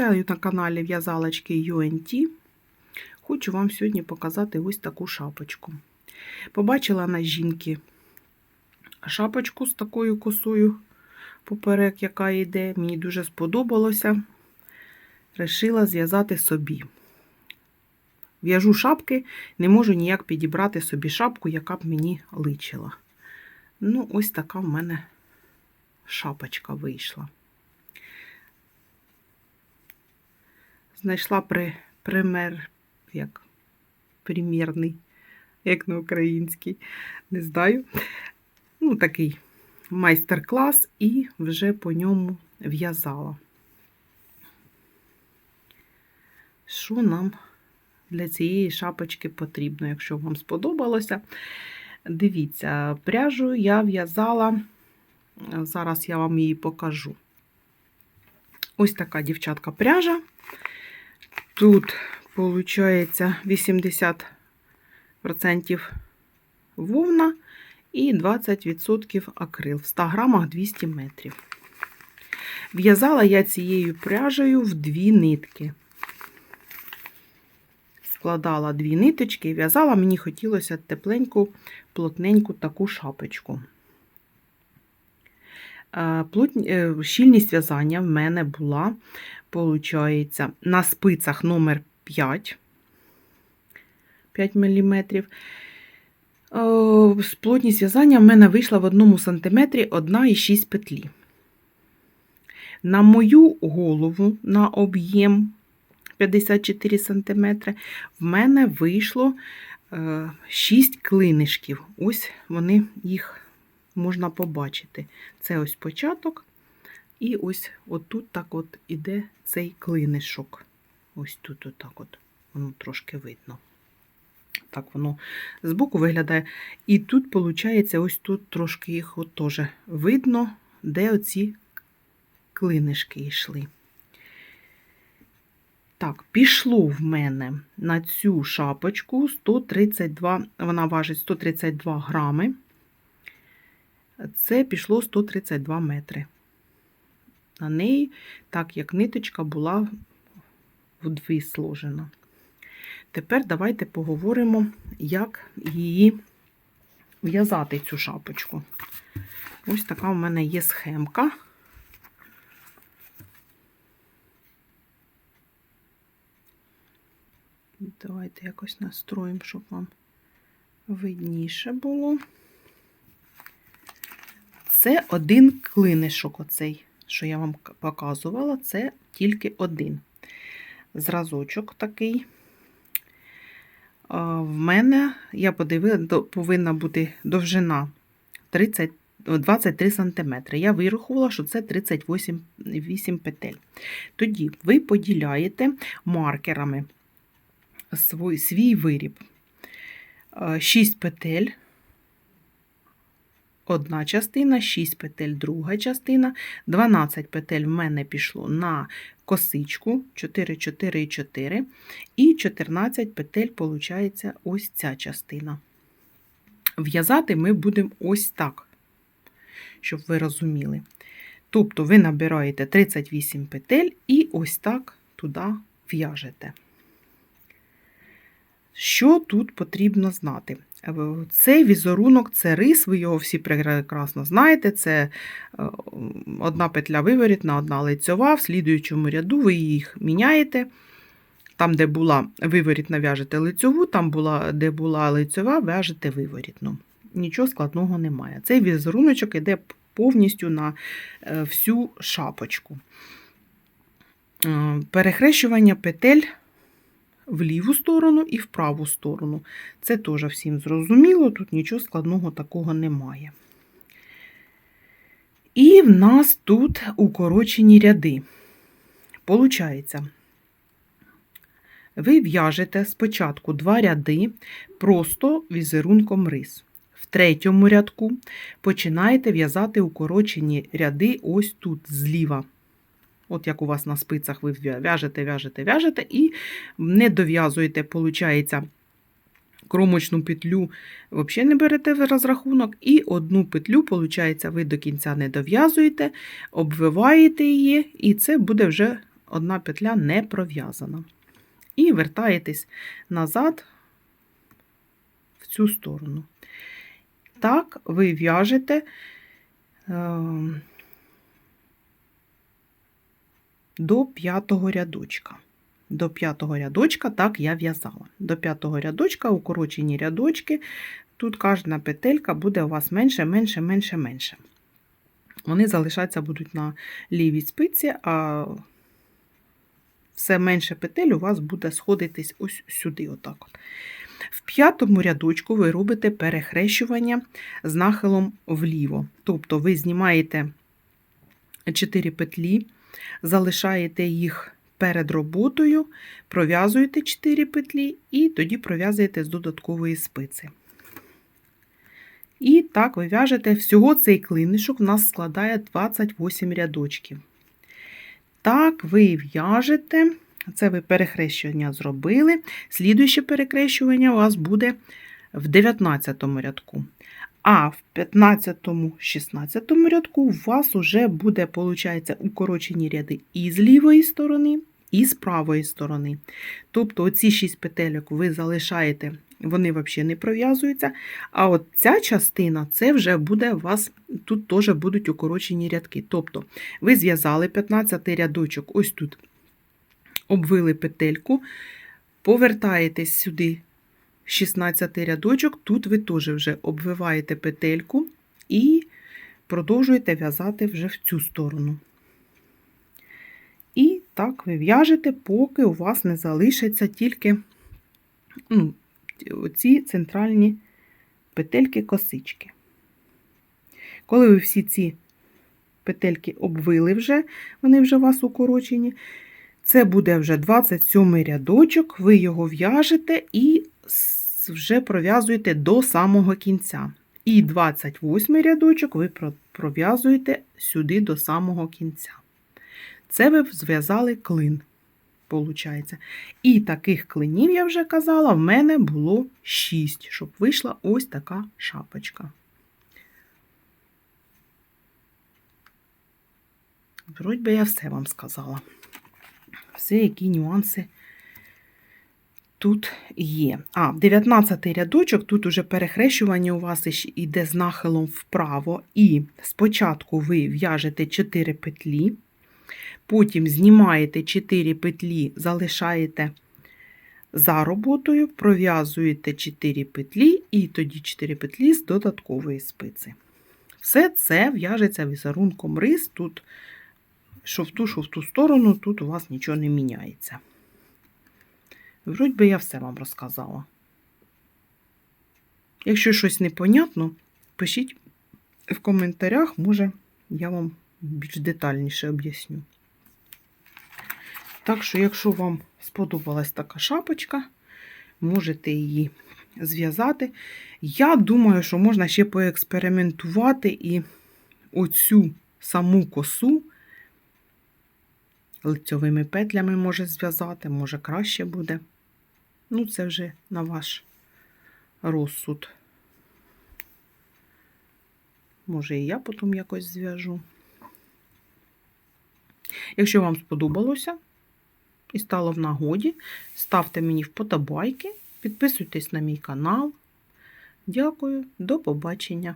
Вітаю на каналі В'язалочки UNT. Хочу вам сьогодні показати ось таку шапочку. Побачила на жінки шапочку з такою косою поперек, яка йде. Мені дуже сподобалося. Решила зв'язати собі. В'яжу шапки, не можу ніяк підібрати собі шапку, яка б мені личила. Ну, ось така в мене шапочка вийшла. Знайшла при, пример, як примірний, як на українській, не знаю. Ну, такий майстер-клас і вже по ньому в'язала. Що нам для цієї шапочки потрібно, якщо вам сподобалося? Дивіться, пряжу я в'язала, зараз я вам її покажу. Ось така дівчатка пряжа. Тут, виходить, 80% вовна і 20% акрил. В 100 грамах 200 метрів. В'язала я цією пряжею в дві нитки. Складала дві ниточки і в'язала, мені хотілося тепленьку, плотненьку таку шапочку. Щільність в'язання в мене була, виходить, на спицях номер 5 5 мм. Плотність в'язання в мене вийшла в 1 см 1,6 петлі. На мою голову, на об'єм 54 см, в мене вийшло 6 клинишків. Ось вони їх можна побачити. Це ось початок, і ось отут так от іде цей клинишок. Ось тут отак от, воно трошки видно. Так воно збоку виглядає. І тут, виходить, ось тут трошки їх от теж видно, де оці клинишки йшли. Так, пішло в мене на цю шапочку 132, вона важить 132 грами. Це пішло 132 метри. На неї, так як ниточка була вдві сложена. Тепер давайте поговоримо, як її в'язати цю шапочку. Ось така в мене є схемка. Давайте якось настроїмо, щоб вам видніше було. Це один клинишок, оцей, що я вам показувала, це тільки один. Зразочок такий. В мене, я подивила, повинна бути довжина 30, 23 см. Я вирахувала, що це 38 8 петель. Тоді ви поділяєте маркерами свій, свій виріб. 6 петель одна частина, 6 петель друга частина, 12 петель в мене пішло на косичку 4, 4 4, і 14 петель, виходить, ось ця частина. В'язати ми будемо ось так, щоб ви розуміли. Тобто ви набираєте 38 петель і ось так туди в'яжете. Що тут потрібно знати? Цей візерунок це рис, ви його всі прекрасно знаєте. Це е, одна петля виворітна, одна лицьова, в слідуючому ряду ви їх міняєте. Там, де була виворітна, в'яжете лицьову, там, була, де була лицьова, в'яжете виворітну. Нічого складного немає. Цей візеруночок йде повністю на е, всю шапочку. Е, перехрещування петель в ліву сторону і в праву сторону. Це теж всім зрозуміло, тут нічого складного такого немає. І в нас тут укорочені ряди. Получається, ви в'яжете спочатку два ряди просто візерунком рис. В третьому рядку починаєте в'язати укорочені ряди ось тут зліва. От як у вас на спицях ви в'яжете, в'яжете, в'яжете, і не дов'язуєте, виходить, кромочну петлю взагалі не берете в розрахунок, і одну петлю, виходить, ви до кінця не дов'язуєте, обвиваєте її, і це буде вже одна петля не пров'язана. І вертаєтесь назад в цю сторону. Так, ви в'яжете до п'ятого рядочка. До п'ятого рядочка, так я в'язала. До п'ятого рядочка укорочені рядочки. Тут кожна петелька буде у вас менше, менше, менше, менше. Вони залишатися будуть на лівій спиці, а все менше петель у вас буде сходитись ось сюди. Отак от. В п'ятому рядочку ви робите перехрещування з нахилом вліво. Тобто ви знімаєте 4 петлі, залишаєте їх перед роботою, пров'язуєте 4 петлі і тоді пров'язуєте з додаткової спиці. І так ви в'яжете всього цей клинишок у нас складає 28 рядочків. Так, ви в'яжете, це ви перехрещення зробили. Слідуюче перекрещування у вас буде в 19 рядку. А в 15-16 рядку у вас вже буде, виходить, укорочені ряди і з лівої сторони, і з правої сторони. Тобто оці 6 петельок ви залишаєте, вони взагалі не пров'язуються. А от ця частина, це вже буде у вас, тут теж будуть укорочені рядки. Тобто ви зв'язали 15 рядочок, ось тут обвили петельку, повертаєтесь сюди 16 рядочок, тут ви теж вже обвиваєте петельку і продовжуєте в'язати вже в цю сторону. І так ви в'яжете, поки у вас не залишиться тільки ну, оці центральні петельки-косички. Коли ви всі ці петельки обвили вже, вони вже у вас укорочені, це буде вже 27 рядочок, ви його в'яжете і вже пров'язуєте до самого кінця. І 28 рядочок ви пров'язуєте сюди до самого кінця. Це ви зв'язали клин, виходить. І таких клинів, я вже казала, в мене було 6, щоб вийшла ось така шапочка. Вроді би я все вам сказала. Все, які нюанси тут є. А, 19 рядочок, тут уже перехрещування у вас йде з нахилом вправо, і спочатку ви в'яжете 4 петлі, потім знімаєте 4 петлі, залишаєте за роботою, пров'язуєте 4 петлі, і тоді 4 петлі з додаткової спиці. Все це в'яжеться візерунком рис. Тут, що в ту, що сторону, тут у вас нічого не міняється. Вроді би я все вам розказала. Якщо щось непонятно, пишіть в коментарях, може, я вам більш детальніше об'ясню. Так що, якщо вам сподобалась така шапочка, можете її зв'язати. Я думаю, що можна ще поекспериментувати і оцю саму косу лицьовими петлями може зв'язати, може краще буде. Ну, це вже на ваш розсуд. Може, і я потім якось зв'яжу. Якщо вам сподобалося і стало в нагоді, ставте мені вподобайки, підписуйтесь на мій канал. Дякую, до побачення!